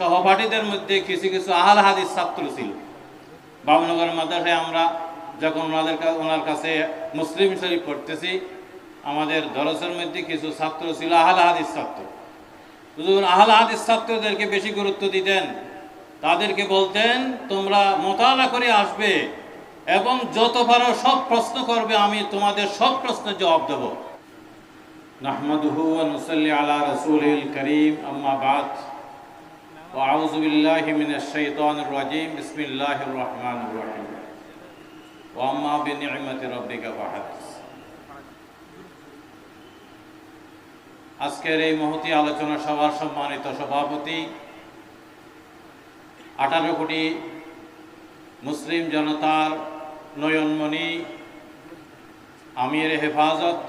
সহপাঠীদের মধ্যে কিছু কিছু আহাল হাদিস ছাত্র ছিল। বাবনগর মাদ্রাসায় আমরা যখন ওনাদের ওনার কাছে মুসলিম শরীফ পড়তেছি, আমাদের দরসের মধ্যে কিছু ছাত্র ছিল আহাল হাদিস ছাত্র। হুজুর, আহাল হাদিস ছাত্রদেরকে বেশি গুরুত্ব দিতেন। তাদেরকে বলতেন, তোমরা মোতালা করে আসবে এবং যত পারো সব প্রশ্ন করবে, আমি তোমাদের সব প্রশ্নের জবাব দেব। নাহমাদুহু নুসাল্লি আলা রাসূলিল করিম, আম্মা বাদ। وأعوذ بالله من الشيطان الرجيم بسم الله الرحمن الرحيم وأما بنعمة ربك فحدث আজকের এই মহতি আলোচনা সভার সম্মানিত সভাপতি আঠারো কোটি মুসলিম জনতার নয়নমণি আমির হেফাজত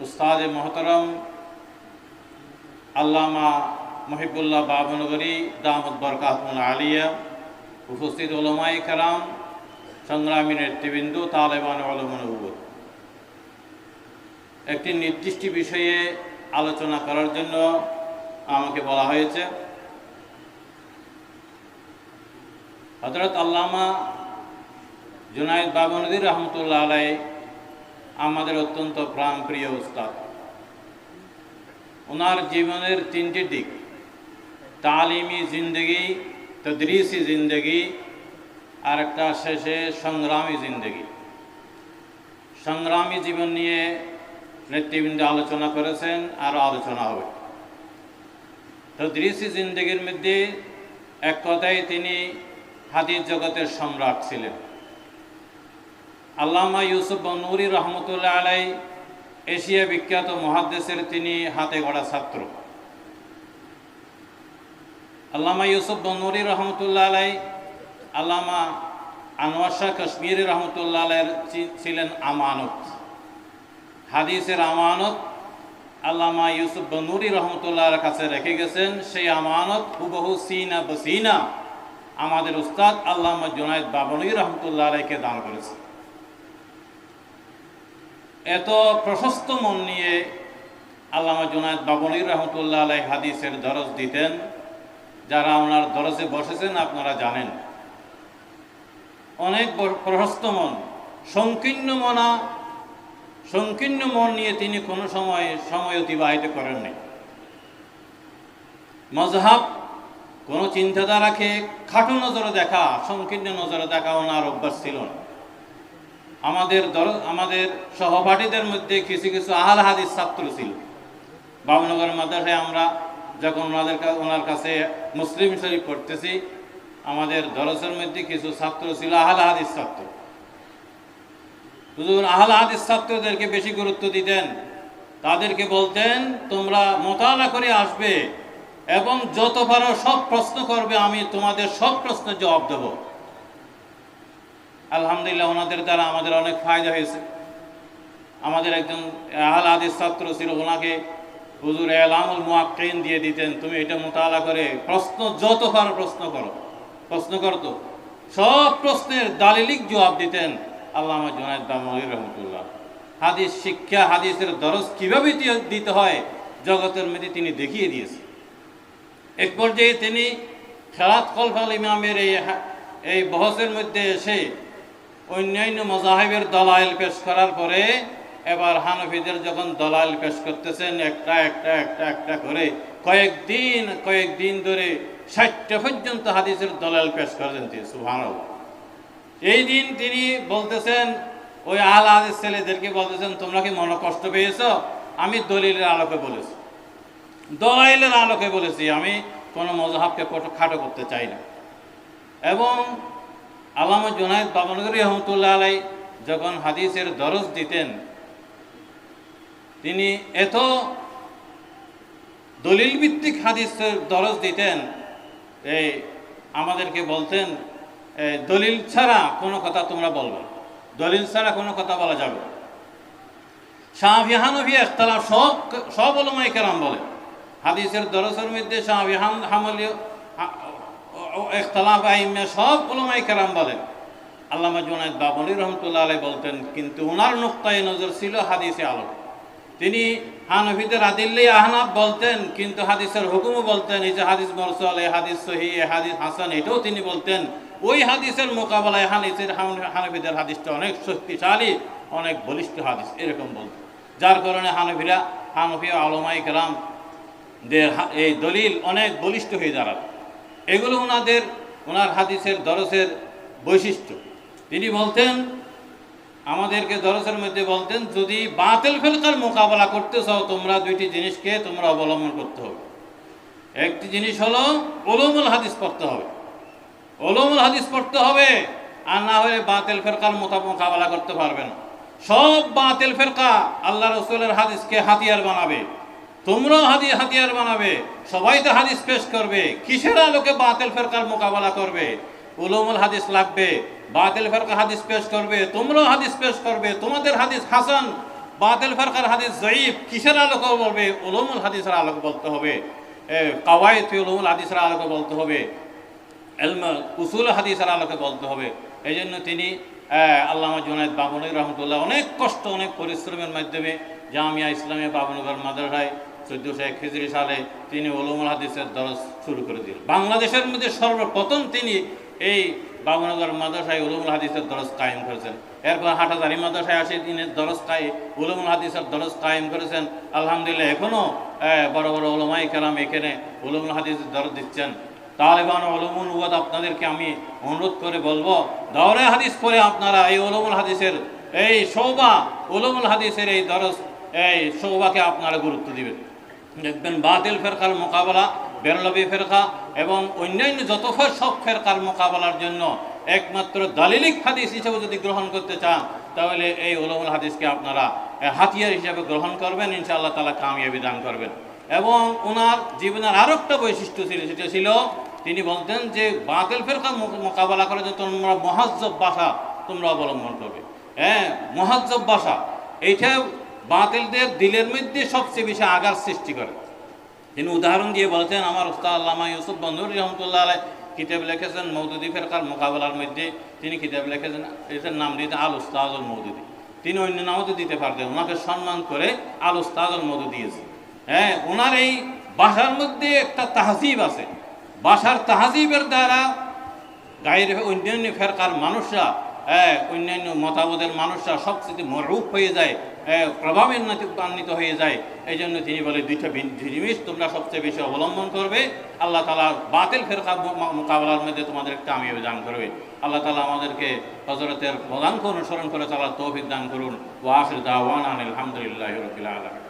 উস্তাদ মহতরম আল্লামা মহিবুল্লাহ বাবনগরী দামদ বরকাতমুল আলিয়া। উপস্থিত ওলমাই কালাম সংগ্রামী নেতৃবৃন্দ, তালেবান অলমনবুত একটি নির্দিষ্ট বিষয়ে আলোচনা করার জন্য আমাকে বলা হয়েছে হজরত আল্লামা জুনায়দ বাবনদীর রহমতুল্লাহ আলাই আমাদের অত্যন্ত প্রাণপ্রিয় উস্তাদ। ওনার জীবনের তিনটি দিক। তালিমি জিন্দগি, তদরিসি জিন্দগি আর একটা শেষে সংগ্রামী জিন্দগি। সংগ্রামী জীবন নিয়ে নেতৃবৃন্দ আলোচনা করেছেন, আর আলোচনা হবে। তদরিসি জিন্দগির মধ্যে এক কথায় তিনি হাদিস জগতের সম্রাট ছিলেন। আল্লামা ইউসুফ বনুরি রহমতুল্লাহ আলাই এশিয়া বিখ্যাত মহাদ্দেশের তিনি হাতে গড়া ছাত্র। আল্লামা ইউসুফ বনুরি রহমতুল্লাহ আলাই, আল্লামা আনোয়ার শাহ কাশ্মীরি রহমতুল্লাহ আলাইয়ের ছিলেন আমানত। হাদিসের আমানত আল্লামা ইউসুফ বনুরি রহমতুল্লাহর কাছে রেখে গেছেন। সেই আমানত হুবহু সিনা বসিনা আমাদের উস্তাদ আল্লামা জুনায়দ বাবনুই রহমতুল্লাহ আলাইকে দান করেছে। এত প্রশস্ত মন নিয়ে আল্লামা জুনায়দ বাবনুই রহমতুল্লাহ আলাই হাদিসের দরজ দিতেন। যারা ওনার দরজে বসেছেন আপনারা জানেন। অনেক প্রশস্ত মন, সংকীর্ণ মনা, সংকীর্ণ মন নিয়ে তিনি কোনো সময় সময় অতিবাহিত করেননি। মজহাব কোনো চিন্তাধারাকে খাটো নজরে দেখা, সংকীর্ণ নজরে দেখা ওনার অভ্যাস ছিল না। আমাদের দর আমাদের সহপাঠীদের মধ্যে কিছু কিছু আহাল হাদিস ছাত্র ছিল। বাবনগর মাদ্রাসায় আমরা যখন ওনাদের ওনার কাছে মুসলিম শরীফ পড়তেছি, আমাদের দরসের মধ্যে কিছু ছাত্র ছিল, আহাল হাদিস ছাত্র। হুজুর, আহল হাদিস ছাত্রদেরকে বেশি গুরুত্ব দিতেন। তাদেরকে বলতেন, তোমরা মোতালা করে আসবে এবং যত পারো সব প্রশ্ন করবে, আমি তোমাদের সব প্রশ্নের জবাব দেব। আলহামদুলিল্লাহ, ওনাদের দ্বারা আমাদের অনেক ফায়দা হয়েছে। আমাদের একজন আহল হাদিস ছাত্র ছিল, ওনাকে হুজুর এলামুল মুয়াক্কিন দিয়ে দিতেন, তুমি এটা মোতালা করে প্রশ্ন যত পারো প্রশ্ন করো। প্রশ্ন করতো সব প্রশ্নের দালিলিক জবাব দিতেন আল্লামা জুনায়দ দামলি রহমতুল্লাহ। হাদিস শিক্ষা, হাদিসের দরজ কীভাবে দিতে হয়, জগতের মধ্যে তিনি দেখিয়ে দিয়েছেন। এক পর্যায়ে তিনি খেলাত কলফাল ইমামের এই এই বহসের মধ্যে এসে অন্যান্য মজাহেবের দলাইল পেশ করার পরে এবার হানফিদের যখন দলাল পেশ করতেছেন, একটা একটা একটা একটা করে কয়েকদিন কয়েকদিন ধরে ষাটটা পর্যন্ত হাদিসের দলাল পেশ করেছেন তিনি, সুবহানাল্লাহ। এই দিন তিনি বলতেছেন, ওই আল আদের ছেলেদেরকে বলতেছেন, তোমরা কি মনে কষ্ট পেয়েছ? আমি দলিলের আলোকে বলেছি। দলাইলের আলোকে বলেছি, আমি কোনো মজাহাবকে খাটো করতে চাই না। এবং আলামা জুনায়দ বাবনগরী রহমতুল্লাহ আলাই যখন হাদিসের দরজ দিতেন তিনি এত দলিল ভিত্তিক হাদিসের দরজ দিতেন, এই আমাদেরকে বলতেন দলিল ছাড়া কোনো কথা তোমরা বলবে দলিল ছাড়া কোনো কথা বলা যাবে না। শাহি হানফি ইখতালাফ সব সব ওলামাই কেরাম বলে। হাদিসের দরসের মধ্যে শাহি হান হামলি ইখতালাফ আইমে সব ওলামাই কেরাম বলেন আল্লামা জুনায়দ বাবলি রহমতুল্লাহ আলাই বলতেন, কিন্তু ওনার নোক্তায় নজর ছিল হাদিসে আলো তিনি হানফিদের আদিল্লি আহনাফ বলতেন, কিন্তু হাদিসের হুকুমও বলতেন, এই যে হাদিস মরসল, এই হাদিস সহি এই হাদিস হাসান, এটাও তিনি বলতেন। ওই হাদিসের মোকাবেলায় হানিসের হানফিদের হাদিসটা অনেক শক্তিশালী, অনেক বলিষ্ঠ হাদিস, এরকম বলতেন। যার কারণে হানফিরা হানফি আলমাই দের এই দলিল অনেক বলিষ্ঠ হয়ে দাঁড়াবে এগুলো ওনাদের ওনার হাদিসের দরসের বৈশিষ্ট্য। তিনি বলতেন আমাদেরকে দরসের মধ্যে বলতেন, যদি বাতিল ফেলকার মোকাবেলা করতে চাও, তোমরা দুইটি জিনিসকে তোমরা অবলম্বন করতে হবে। একটি জিনিস হলো ওলমুল হাদিস পড়তে হবে। ওলমুল হাদিস পড়তে হবে, আর না হলে বাতিল ফেরকার মোকাবেলা করতে পারবে না। সব বাতিল ফেরকা আল্লাহ রসুলের হাদিসকে হাতিয়ার বানাবে। তোমরাও হাদি, হাতিয়ার বানাবে। সবাই তো হাদিস পেশ করবে। কিসের আলোকে বাতিল ফেরকার মোকাবেলা করবে? উলুমুল হাদিস লাগবে। বাতিল ফেরকা হাদিস পেশ করবে, তোমরাও হাদিস পেশ করবে, তোমাদের হাদিস হাসান, বাতিল ফেরকার হাদিস জয়ীব কিসের আলোকে বলবে? উলুমুল হাদিসের আলোকে বলতে হবে। কাওয়াইত উলুমুল হাদিসের আলোকে বলতে হবে। এলম উসুল হাদিসের আলোকে বলতে হবে। এই জন্য তিনি আল্লামা জুনায়দ বাবুনগর রহমতুল্লাহ অনেক কষ্ট, অনেক পরিশ্রমের মাধ্যমে জামিয়া ইসলামী বাবুনগর মাদ্রাসায় চোদ্দোশো এক খিজরি সালে তিনি ওলমুল হাদিসের দরজ শুরু করে দিলেন। বাংলাদেশের মধ্যে সর্বপ্রথম তিনি এই বাবুনগর মাদ্রাসায় উলুমুল হাদিসের দরস কায়েম করেছেন। এরপর হাটাদারি মাদ্রাসায় আসে, তিনি দরস কায়ে উলুমুল হাদিসের দরস কায়েম করেছেন। আলহামদুলিল্লাহ এখনও বড় বড় ওলমাই কেরাম এখানে উলুমুল হাদিসের দরস দিচ্ছেন। তালেবান ওলমুল উবাদ আপনাদেরকে আমি অনুরোধ করে বলব, দৌরে হাদিস পরে আপনারা এই ওলমুল হাদিসের, এই সৌবা ওলমুল হাদিসের এই দরস, এই সৌবাকে আপনারা গুরুত্ব দিবেন। দেখবেন বাতিল ফেরকার মোকাবেলা বেরলবি ফেরকা এবং অন্যান্য যত সব ফেরকার মোকাবেলার জন্য একমাত্র দালিলিক হাদিস হিসেবে যদি গ্রহণ করতে চান, তাহলে এই ওলমুল হাদিসকে আপনারা হাতিয়ার হিসেবে গ্রহণ করবেন, ইনশাআল্লাহ তালা কামিয়াবি দান করবেন। এবং ওনার জীবনের আরও একটা বৈশিষ্ট্য ছিল, সেটা ছিল, তিনি বলতেন যে বাতিল ফেরকা মোকাবেলা করে যে তোমরা মহাজ্জব ভাষা তোমরা অবলম্বন করবে। হ্যাঁ মহাজ্জব ভাষা এইটা বাতিলদের দিলের মধ্যে সবচেয়ে বেশি আঘাত সৃষ্টি করে। তিনি উদাহরণ দিয়ে বলছেন আমার উস্তাদ আল্লামা ইউসুফ বন্ধুর রহমতুল্লাহ আলাই কিতাব লিখেছেন মৌদুদি ফেরকার মোকাবেলার মধ্যে। তিনি কিতাব লিখেছেন এটার নাম দিতে আল উস্তাজুল মৌদুদি। তিনি অন্য নামও তো দিতে পারতেন ওনাকে সম্মান করে আল উস্তাজুল মধু দিয়েছে হ্যাঁ ওনার এই বাসার মধ্যে একটা তাহজিব আছে। বাসার তাহজিবের দ্বারা গায়ের অন্যান্য ফেরকার মানুষরা হ্যাঁ, অন্যান্য মতামতের মানুষরা সবচেয়ে মরুপ হয়ে যায়। হ্যাঁ, প্রভাবান্বিত হয়ে যায়। এই জন্য তিনি বলে দুইটা জিনিস তোমরা সবচেয়ে বেশি অবলম্বন করবে। আল্লাহ তালা বাতিল ফেরকা মোকাবেলার মধ্যে তোমাদের একটা আমি দান করবে। আল্লাহ তালা আমাদেরকে হজরতের প্রধানকে অনুসরণ করে চালার তৌফিক দান করুন। ওয়াসির দাওয়ান আলহামদুলিল্লাহ রবিল আলম